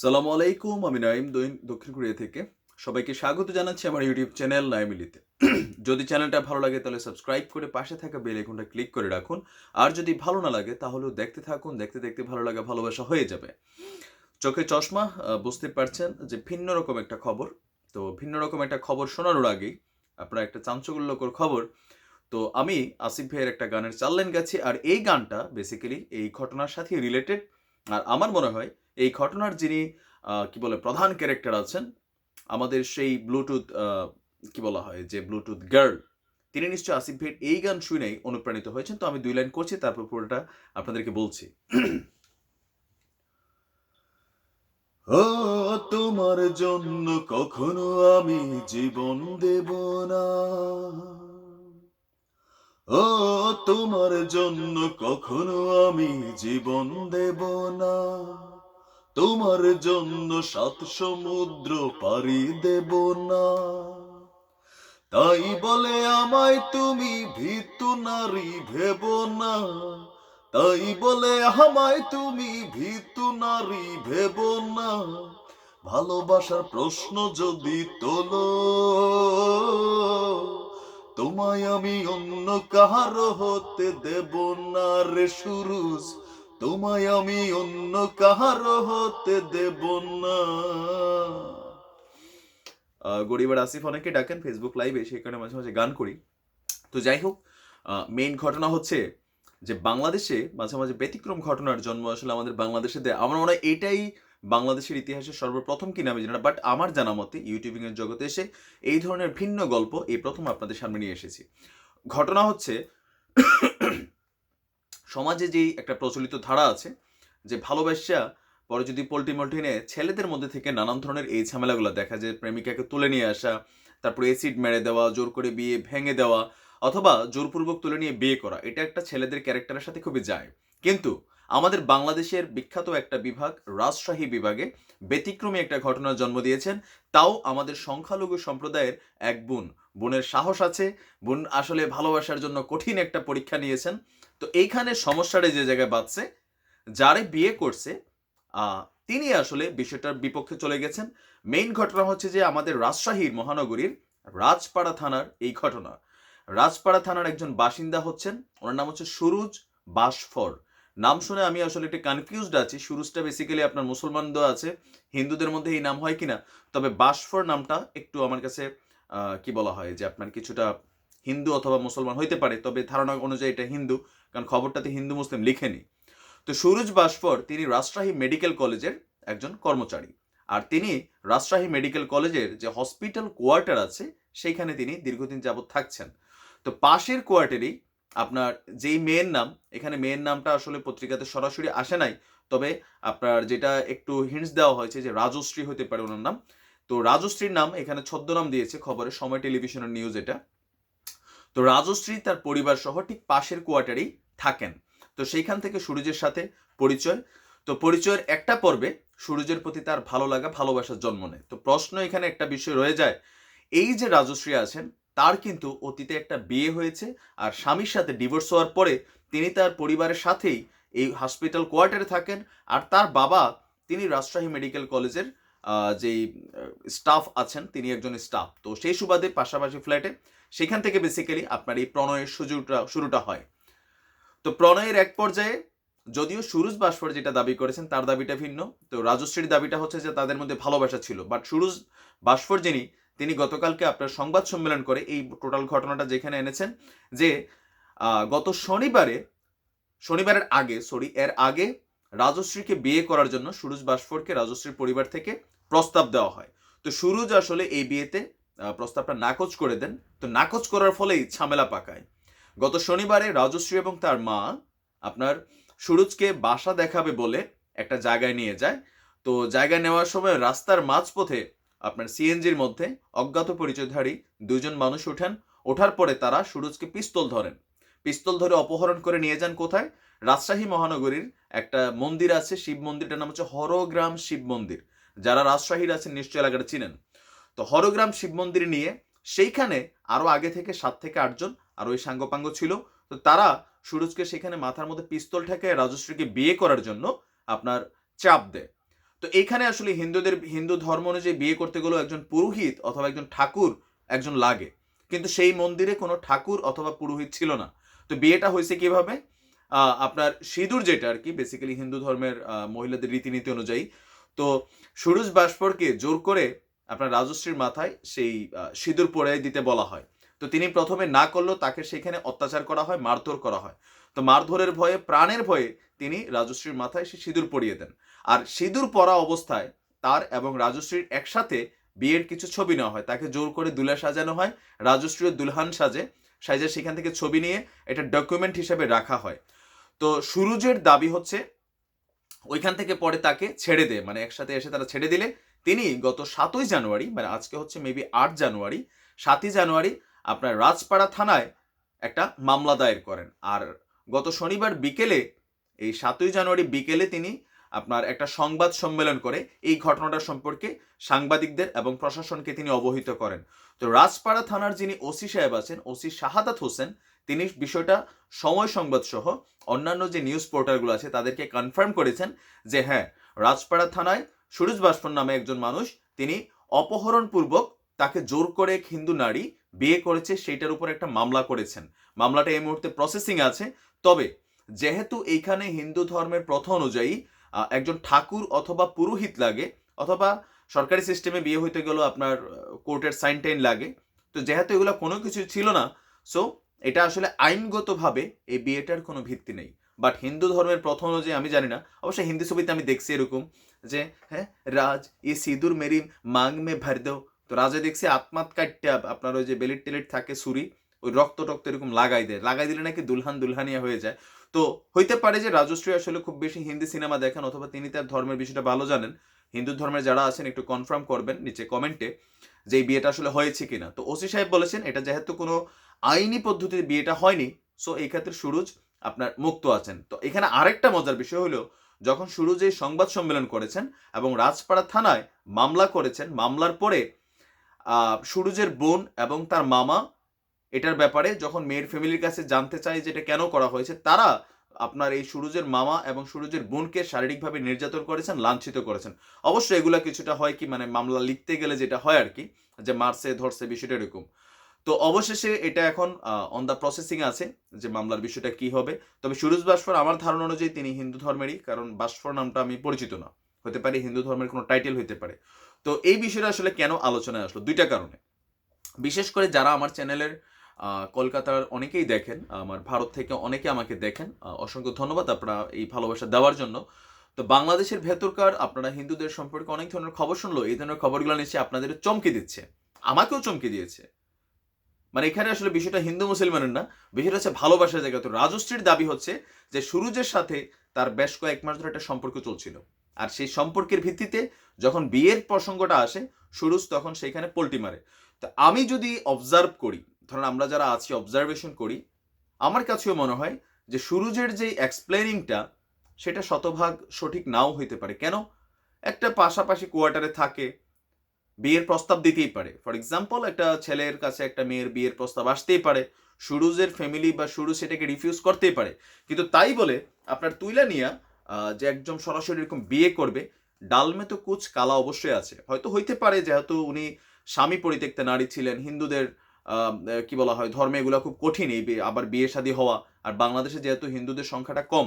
সালামু আলাইকুম, আমি নাইম দৈন- দক্ষিণ কোরিয়া থেকে। সবাইকে স্বাগত জানাচ্ছি আমার ইউটিউব চ্যানেল নাইমিলিতে যদি চ্যানেলটা ভালো লাগে তাহলে সাবস্ক্রাইব করে পাশে থাকা বেল আইকনটা ক্লিক করে রাখুন। আর যদি ভালো না লাগে তাহলেও দেখতে থাকুন, দেখতে দেখতে ভালো লাগা ভালোবাসা হয়ে যাবে। চোখে চশমা বুঝতে পারছেন যে ভিন্ন রকম একটা খবর। তো ভিন্ন রকম একটা খবর শোনানোর আগেই আপনার একটা চাঞ্চল্যকর খবর। তো আমি আসিফ ভাইয়ের একটা গানের চাললেন গেছি, আর এই গানটা বেসিক্যালি এই ঘটনার সাথে রিলেটেড আর আমার মনে হয় এই ঘটনার যিনি কি বলে, প্রধান ক্যারেক্টার আছেন, আমাদের সেই ব্লুটুথ কি বলা হয়, যে ব্লুটুথ গার্ল তিনি নিশ্চয়ই আসিফ ভাইয়ের এই গান শুনেই অনুপ্রাণিত হয়েছেন। তো আমি দুই লাইন করছি, তারপর পুরোটা আপনাদেরকে বলছি। ও, তোমার জন্য কখনো আমি জীবন দেব না। ও তোমার জন্য কখনো আমি জীবন দেব না। তোমার জন্য সাত সমুদ্র পারি দেব না। তাই বলে আমায় তুমি ভীতু নারী ভেব না। তাই বলে আমায় তুমি ভীতু নারী ভেব না। ভালোবাসার প্রশ্ন যদি তোলো তোমায় আমি অন্য কাহারো হতে দেব না রে সুরুজ। তোমায় আমি অন্য কাহারো হতে দেব না। গরিবের আসিফ অনেকে ডাকেন ফেসবুক লাইভে সেখানে মাঝে মাঝে গান করি। তো যাই হোক মেইন ঘটনা হচ্ছে যে বাংলাদেশে মাঝে মাঝে ব্যতিক্রম ঘটনার জন্ম আসলে আমাদের বাংলাদেশে দেয় আমার মনে হয় এটাই বাংলাদেশের ইতিহাসে সর্বপ্রথম কিনা আমি জানি বাট আমার জানা মতে ইউটিউবিং এর জগতে এসে এই ধরনের ভিন্ন গল্প এই প্রথম আপনাদের সামনে নিয়ে এসেছি। ঘটনা হচ্ছে, সমাজে যেই একটা প্রচলিত ধারা আছে, যে ভালোবাসা পরে যদি পোল্ট্রি মোল্ট্রি নিয়ে ছেলেদের মধ্যে থেকে নানান ধরনের এই ঝামেলাগুলো দেখা যায়, প্রেমিকাকে তুলে নিয়ে আসা, তারপর এসিড মেরে দেওয়া, জোর করে বিয়ে ভেঙে দেওয়া, অথবা জোরপূর্বক তুলে নিয়ে বিয়ে করা, এটা একটা ছেলেদের ক্যারেক্টারের সাথে খুবই যায়। কিন্তু আমাদের বাংলাদেশের বিখ্যাত একটা বিভাগ, রাজশাহী বিভাগে ব্যতিক্রমী একটা ঘটনার জন্ম দিয়েছেন। তাও আমাদের সংখ্যালঘু সম্প্রদায়ের এক বোন। বোনের সাহস আছে, বোন আসলে ভালোবাসার জন্য কঠিন একটা পরীক্ষা নিয়েছেন। তো এইখানে সমস্যাটা যে জায়গায় বাঁচছে যারে বিয়ে করছে তিনি আসলে বিষয়টার বিপক্ষে চলে গেছেন। মেইন ঘটনা হচ্ছে যে আমাদের রাজশাহীর মহানগরীর রাজপাড়া থানার এই ঘটনা। রাজপাড়া থানার একজন বাসিন্দা হচ্ছেন, ওনার নাম হচ্ছে সুরুজ বাসফর। নাম শুনে আমি আসলে একটু কনফিউজড আছি। সুরুজটা বেসিক্যালি আপনার মুসলমানদের আছে। হিন্দুদের মধ্যে এই নাম হয় কিনা? তবে বাসফর নামটা একটু আমার কাছে কি বলা হয় যে আপনার কিছুটা হিন্দু অথবা মুসলমান হইতে পারে, তবে ধারণা অনুযায়ী এটা হিন্দু, কারণ খবরটাতে হিন্দু মুসলিম লিখেনি। তো সুরুজ বাসফর, তিনি রাজশাহী মেডিকেল কলেজের একজন কর্মচারী। আর তিনি রাজশাহী মেডিকেল কলেজের যে হসপিটাল কোয়ার্টার আছে সেইখানে তিনি দীর্ঘদিন যাবৎ থাকছেন। তো পাশের কোয়ার্টারেই আপনার যেই মেয়ের নাম, এখানে মেয়ের নামটা আসলে পত্রিকাতে সরাসরি আসে নাই, তবে আপনার যেটা একটু হিন্টস দেওয়া হয়েছে যে রাজশ্রী হতে পারে ওনার নাম। তো রাজশ্রীর নাম এখানে ছদ্মনাম দিয়েছে খবরে, সময় টেলিভিশনের নিউজ এটা। তো রাজশ্রী তার পরিবার সহ ঠিক পাশের কোয়ার্টারেই থাকেন। তো সেইখান থেকে সুরজের সাথে পরিচয়। তো পরিচয়ের একটা পর্বে সুরজের প্রতি তার ভালো লাগা, ভালোবাসার জন্ম নেয়। তো প্রশ্ন এখানে একটা বিষয় রয়ে যায়, এই যে রাজশ্রী আছেন তার কিন্তু অতীতে একটা বিয়ে হয়েছে আর স্বামীর সাথে ডিভোর্স হওয়ার পরে তিনি তার পরিবারের সাথেই এই হসপিটাল কোয়ার্টারে থাকেন আর তার বাবা তিনি রাজশাহী মেডিকেল কলেজের যেই স্টাফ আছেন, তিনি একজন স্টাফ তো সেই সুবাদে পাশাপাশি ফ্ল্যাটে সেখান থেকে বেসিক্যালি আপনার এই প্রণয়ের সুযোগটা, শুরুটা হয়। তো প্রণয়ের এক পর্যায়ে যদিও সুরুজ বাসফর যেটা দাবি করেছেন, তার দাবিটা ভিন্ন। তো রাজশ্রীর দাবিটা হচ্ছে যে তাদের মধ্যে ভালোবাসা ছিল। বাট সুরুজ বাসফর যিনি তিনি গতকালকে আপনার সংবাদ সম্মেলন করে এই টোটাল ঘটনাটা যেখানে এনেছেন যে গত শনিবারে, শনিবারের আগে, সরি, এর আগে রাজশ্রীকে বিয়ে করার জন্য সুরুজ বাসফরকে রাজশ্রীর পরিবার থেকে প্রস্তাব দেওয়া হয়। তো সুরুজ আসলে এই বিয়েতে প্রস্তাবটা নাকচ করে দেন। তো নাকচ করার ফলেই ঝামেলা পাকায়। গত শনিবারে রাজশ্রী এবং তার মা আপনার সুরজকে বাসা দেখাবে বলে একটা জায়গায় নিয়ে যায়। তো জায়গায় নেওয়ার সময় রাস্তার মাঝপথে আপনার সিএনজির মধ্যে অজ্ঞাত পরিচয়ধারী দুজন মানুষ ওঠেন। ওঠার পরে তারা সুরজকে পিস্তল ধরেন। পিস্তল ধরে অপহরণ করে নিয়ে যান কোথায়? রাজশাহী মহানগরীর একটা মন্দির আছে, শিব মন্দিরটার নাম হচ্ছে হরগ্রাম শিব মন্দির। যারা রাজশাহীর আছেন নিশ্চয় এলাকাটা চিনেন। তো হরগ্রাম শিব মন্দির নিয়ে সেইখানে আরও আগে থেকে সাত থেকে আটজন আর ওই সাঙ্গপাঙ্গ ছিল। তো তারা সুরজকে সেখানে মাথার মধ্যে পিস্তল ঠেকে রাজশ্রীকে বিয়ে করার জন্য আপনার চাপ দেয়। তো এখানে আসলে হিন্দুদের, হিন্দু ধর্ম অনুযায়ী বিয়ে করতে গেলেও একজন পুরোহিত অথবা একজন ঠাকুর একজন লাগে। কিন্তু সেই মন্দিরে কোনো ঠাকুর অথবা পুরোহিত ছিল না। তো বিয়েটা হয়েছে কীভাবে? আপনার সিঁদুর যেটা আর কি বেসিক্যালি হিন্দু ধর্মের মহিলাদের রীতিনীতি অনুযায়ী। তো সুরুজ বাস্পরকে জোর করে আপনার রাজশ্রীর মাথায় সেই সিঁদুর পরে দিতে বলা হয়। তো তিনি প্রথমে না করলেও তাকে সেখানে অত্যাচার করা হয়, মারধর করা হয়। তো মারধরের ভয়ে, প্রাণের ভয়ে তিনি রাজশ্রীর মাথায় সে সিঁদুর পরিয়ে দেন। আর সিঁদুর পরা অবস্থায় তার এবং রাজশ্রীর একসাথে বিয়ের কিছু ছবি নেওয়া হয়। তাকে জোর করে দুলা সাজানো হয়। রাজশ্রীর দুলহান সাজে। সাজে সেখান থেকে ছবি নিয়ে এটা ডকুমেন্ট হিসেবে রাখা হয়। তো সুরুজের দাবি হচ্ছে, ওইখান থেকে পরে তাকে ছেড়ে দেয়। মানে একসাথে এসে তারা ছেড়ে দিলে। তিনি গত সাতই জানুয়ারি মানে আজকে হচ্ছে মেবি আট জানুয়ারি, সাতই জানুয়ারি আপনার রাজপাড়া থানায় একটা মামলা দায়ের করেন। আর গত শনিবার বিকেলে এই সাতই জানুয়ারি বিকেলে তিনি আপনার একটা সংবাদ সম্মেলন করে এই ঘটনাটা সম্পর্কে সাংবাদিকদের এবং প্রশাসনকে তিনি অবহিত করেন। তো রাজপাড়া থানার যিনি ওসি সাহেব আছেন, ওসি শাহাদাত হোসেন, তিনি বিষয়টা সময় সংবাদ সহ অন্যান্য যে নিউজ পোর্টালগুলো আছে তাদেরকে কনফার্ম করেছেন যে হ্যাঁ রাজপাড়া থানায় সুরজ বাসপন নামে একজন মানুষ, তিনি অপহরণপূর্বক তাকে জোর করে এক হিন্দু নারী বিয়ে করেছে, সেইটার উপর একটা মামলা করেছেন। মামলাটা এই মুহূর্তে প্রসেসিং আছে। তবে যেহেতু এইখানে হিন্দু ধর্মের প্রথা অনুযায়ী একজন ঠাকুর অথবা পুরোহিত লাগে, অথবা সরকারি সিস্টেমে বিয়ে হইতে গেলেও আপনার কোর্টের সাইন টাইন লাগে। তো যেহেতু এগুলো কোনো কিছু ছিল না সো এটা আসলে আইনগতভাবে এই বিয়েটার কোনো ভিত্তি নেই। বাট হিন্দু ধর্মের প্রথা অনুযায়ী আমি জানি না, অবশ্য হিন্দি ছবিতে আমি দেখছি এরকম যে হ্যাঁ রাজ ই সিঁদুর মেরি, মাং মে ভর দেও। তো রাজা দেখছি আত্মাত আপনার ওই যে বেলিট টেলিট থাকে সুরি, ওই রক্ত টক্ত এরকম লাগাই দেয়। লাগাই দিলে নাকি দুলহান দুলহানিয়া হয়ে যায়। তো হইতে পারে যে রাজশ্রী আসলে খুব বেশি হিন্দি সিনেমা দেখেন অথবা তিনি তার ধর্মের বিষয়টা ভালো জানেন। হিন্দু ধর্মের যারা আছেন একটু কনফার্ম করবেন নিচে কমেন্টে যে এই বিয়েটা আসলে হয়েছে কিনা। তো ওসি সাহেব বলেছেন, এটা যেহেতু কোনো আইনি পদ্ধতিতে বিয়েটা হয়নি সো এই ক্ষেত্রে সুরজ আপনার মুক্ত আছেন। তো এখানে আরেকটা মজার বিষয় হলো, যখন সুরজ এই সংবাদ সম্মেলন করেছেন এবং রাজপাড়া থানায় মামলা করেছেন, মামলার পরে সুরজের বোন এবং তার মামা এটার ব্যাপারে যখন মেয়ের ফ্যামিলির কাছে জানতে চায় যে এটা কেন করা হয়েছে, তারা আপনার এই সুরজের মামা এবং সুরজের বোনকে শারীরিকভাবে নির্যাতন করেছেন, লাঞ্ছিত করেছেন। অবশ্যই এগুলা কিছুটা হয় কি মানে মামলা লিখতে গেলে যেটা হয় আর কি, যে মারছে, ধরছে, বিষয়টা এরকম। তো অবশেষে এটা এখন অন দ্য প্রসেসিং আছে, যে মামলার বিষয়টা কি হবে। তবে সুরজ বাস্ফর আমার ধারণা অনুযায়ী তিনি হিন্দু ধর্মেরই, কারণ বাস্ফর নামটা আমি পরিচিত না। হতে পারে হিন্দু ধর্মের কোনো টাইটেল হতে পারে। তো এই বিষয়টা আসলে কেন আলোচনায় আসলো? দুইটা কারণে। বিশেষ করে যারা আমার চ্যানেলের কলকাতার অনেকেই দেখেন, আমার ভারত থেকে অনেকে আমাকে দেখেন। অসংখ্য ধন্যবাদ আপনারা এই ভালোবাসা দেওয়ার জন্য। তো বাংলাদেশের ভেতরকার আপনারা হিন্দুদের সম্পর্কে অনেক ধরনের খবর শুনলো, এই ধরনের খবরগুলো নিশ্চয়ই আপনাদের চমকে দিচ্ছে। আমাকেও চমকে দিয়েছে। মানে এখানে আসলে বিষয়টা হিন্দু মুসলমানের না, বিষয়টা হচ্ছে ভালোবাসার জায়গা। তো রাজশ্রীর দাবি হচ্ছে যে সুরুজের সাথে তার বেশ কয়েক মাস ধরে একটা সম্পর্ক চলছিল। আর সেই সম্পর্কের ভিত্তিতে যখন বিয়ের প্রসঙ্গটা আসে, সুরুজ তখন সেইখানে পোল্টি মারে। তো আমি যদি অবজার্ভ করি ধরুন আমরা যারা আছি অবজারভেশন করি, আমার কাছেও মনে হয় যে সুরুজের যে এক্সপ্লেনিংটা সেটা শতভাগ সঠিক নাও হইতে পারে। কেন? একটা পাশাপাশি কোয়ার্টারে থাকে, বিয়ের প্রস্তাব দিতেই পারে। ফর এক্সাম্পল একটা ছেলের কাছে একটা মেয়ের বিয়ের প্রস্তাব আসতেই পারে, সুরুজের ফ্যামিলি বা সুরুজ সেটাকে রিফিউজ করতেই পারে। কিন্তু তাই বলে আপনার তুইলা নিয়া যে একজন সরাসরি এরকম বিয়ে করবে, ডালমে তো কুচ কালা অবশ্যই আছে। হয়তো হইতে পারে, যেহেতু উনি স্বামী পরিত্যক্তা নারী ছিলেন, হিন্দুদের কি বলা হয়, ধর্মে এগুলো খুব কঠিন এই আবার বিয়ে শাদী হওয়া আর বাংলাদেশে যেহেতু হিন্দুদের সংখ্যাটা কম।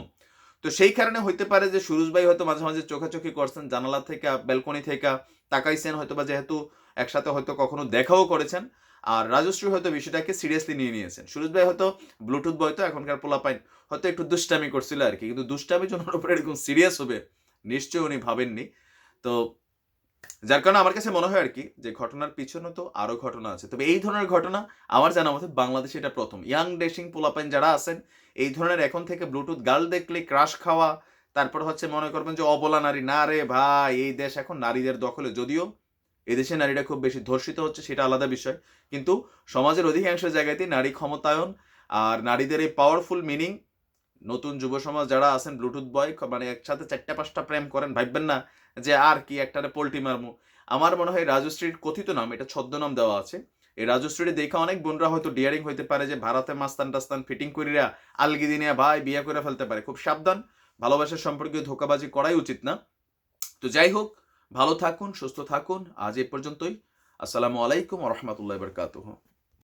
তো সেই কারণে হইতে পারে যে সুরুজ ভাই হয়তো মাঝে মাঝে চোখাচোখি করছেন, জানালা থেকে, ব্যালকনি থেকে তাকাইছেন হয়তো বা যেহেতু একসাথে হয়তো কখনো দেখাও করেছেন। আর রাজশ্রী হয়তো বিষয়টাকে সিরিয়াসলি নিয়ে নিয়েছেন। সুরজ ভাই হয়তো ব্লুটুথ বয় তো, এখনকার পোলা পাইন হয়তো একটু দুষ্টামি করছিল আর কি, কিন্তু দুষ্টামির জন্য ওর উপরে এরকম সিরিয়াস হবে, নিশ্চয়ই উনি ভাবেননি। তো যার কারণে আমার কাছে মনে হয় আর কি যে ঘটনার পিছনে তো আরও ঘটনা আছে। তবে এই ধরনের ঘটনা আমার জানা মতে বাংলাদেশে এটা প্রথম। ইয়াং ডেশিং পোলাপাইন যারা আছেন, এই ধরনের এখন থেকে ব্লুটুথ গার্ল দেখলে ক্রাশ খাওয়া, তারপর হচ্ছে মনে করবেন যে অবলা নারী, না রে ভাই, এই দেশ এখন নারীদের দখলে। যদিও এদেশে নারীরা খুব বেশি ধর্ষিত হচ্ছে সেটা আলাদা বিষয়। কিন্তু সমাজের অধিকাংশ জায়গাতেই নারী ক্ষমতায়ন আর নারীদের এই পাওয়ারফুল মিনিং নতুন যুব সমাজ যারা আছেন ব্লুটুথ বয় মানে একসাথে চারটা পাঁচটা প্রেম করেন, ভাববেন না যে আর কি একটা পোল্ট্রি মারমু। আমার মনে হয় রাজশ্রীর কথিত নাম, এটা ছদ্মনাম দেওয়া আছে। এই রাজশ্রীর দেখা অনেক বোনরা হয়তো ডিয়ারিং হইতে পারে যে ভারতে মাস্তান টাস্তান ফিটিং করিরা আলগি দিনিয়া ভাই বিয়ে করে ফেলতে পারে। খুব সাবধান ভালোবাসার সম্পর্কে ধোকাবাজি করাই উচিত না। তো যাই হোক, ভালো থাকুন, সুস্থ থাকুন। আজ এ পর্যন্তই। আসসালামু আলাইকুম রহমতুল্লাহ বরকাতুহ।